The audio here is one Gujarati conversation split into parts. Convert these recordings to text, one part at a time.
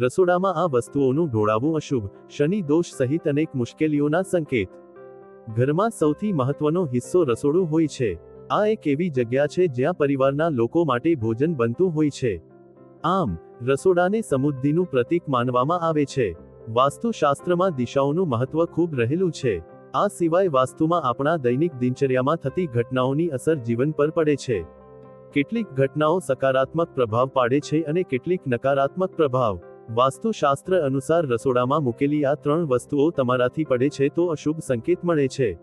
રસોડામાં આ વસ્તુઓનું ઢોળાવવું અશુભ, શનિ દોષ સહિત અનેક મુશ્કેલીઓના સંકેત. ઘરમાં સૌથી મહત્વનો હિસ્સો રસોડું હોય છે. આ એક એવી જગ્યા છે જ્યાં પરિવારના લોકો માટે ભોજન બનતું હોય છે. આમ, રસોડાને સમૃદ્ધિનું પ્રતીક માનવામાં આવે છે. વાસ્તુશાસ્ત્રમાં દિશાઓનું મહત્વ ખૂબ રહેલું છે. આ સિવાય વાસ્તુમાં આપણા દૈનિક દિનચર્યામાં થતી ઘટનાઓની અસર જીવન પર પડે છે. કેટલીક ઘટનાઓ સકારાત્મક પ્રભાવ પાડે છે અને કેટલીક નકારાત્મક પ્રભાવ. વાસ્તુશાસ્ત્ર અનુસાર રસોડામાં મૂકેલી આ ત્રણ વસ્તુઓ તમારાથી પડે છે તો અશુભ સંકેત મળે છે.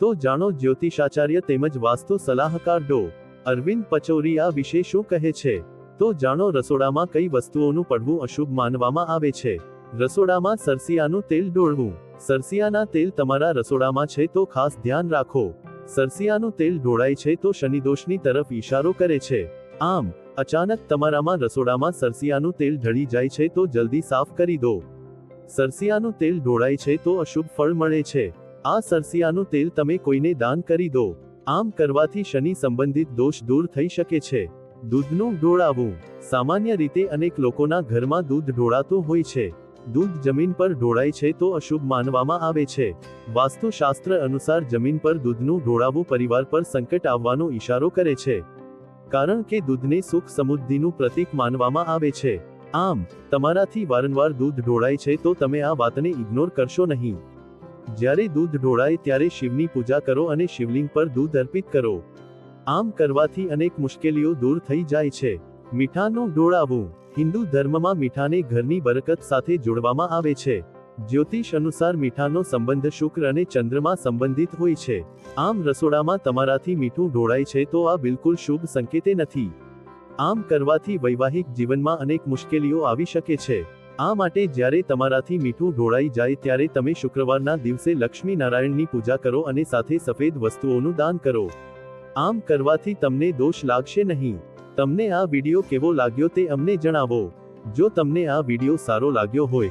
તો જાણો જ્યોતિષાચાર્ય તેમજ વાસ્તુ સલાહકાર ડો. અરવિંદ પચૌરી આ વિશે શું કહે છે? તો જાણો રસોડામાં કઈ વસ્તુઓનું પડવું અશુભ માનવામાં આવે છે. રસોડામાં સરસિયાનું તેલ ઢોળવું. સરસિયાના તેલ તમારા રસોડામાં છે તો ખાસ ધ્યાન રાખો. સરસિયાનું તેલ ઢોળાય છે તો શનિદોષની તરફ ઈશારો કરે છે. આમ અચાનક તમારામાં રસોડામાં સરસિયાનું તેલ ઢળી જાય છે તો જલ્દી સાફ કરી દો. સરસિયાનું તેલ ઢોળાય છે તો અશુભ ફળ મળે છે. આ સરસિયાનું તેલ તમે કોઈને દાન કરી દો. આમ કરવાથી શનિ સંબંધિત દોષ દૂર થઈ શકે છે. દૂધનું ઢોળાવવું સામાન્ય રીતે અનેક લોકોના ઘરમાં દૂધ ઢોળાતું હોય છે. દૂધ જમીન પર ઢોળાય છે તો અશુભ માનવામાં આવે છે. વાસ્તુશાસ્ત્ર અનુસાર જમીન પર દૂધનું ઢોળાવવું પરિવાર પર સંકટ આવવાનો ઈશારો કરે છે. કારણ કે દૂધને સુખ સમૃદ્ધિનું પ્રતીક માનવામાં આવે છે. આમ, તમારાથી વારંવાર દૂધ ઢોળાય છે તો તમે આ વાતને ઇગ્નોર કરશો નહીં. જ્યારે દૂધ ઢોળાય ત્યારે શિવની પૂજા કરો અને શિવલિંગ પર દૂધ અર્પિત કરો. આમ કરવાથી અનેક મુશ્કેલીઓ દૂર થઈ જાય છે. મીઠાનું ઢોળાવવું હિન્દુ ધર્મમાં મીઠાને ઘરની બરકત સાથે જોડવામાં આવે છે. જ્યોતિષ અનુસાર મીઠાનો સંબંધ શુક્ર અને ચંદ્રમાં સંબંધિત હોય છે. આમ રસોડામાં તમારાથી મીઠું ઢોળાય છે તો આ બિલકુલ શુભ સંકેતે નથી. આમ કરવાથી વૈવાહિક જીવનમાં અનેક મુશ્કેલીઓ આવી શકે છે. આ માટે જ્યારે તમારાથી મીઠું ઢોળાઈ જાય ત્યારે તમે શુક્રવારના દિવસે લક્ષ્મી નારાયણની પૂજા કરો અને સાથે સફેદ વસ્તુઓનું દાન કરો. આમ કરવાથી તમને દોષ લાગશે નહીં. તમને આ વીડિયો કેવો લાગ્યો તે અમને જણાવો. જો તમને આ વીડિયો સારો લાગ્યો હોય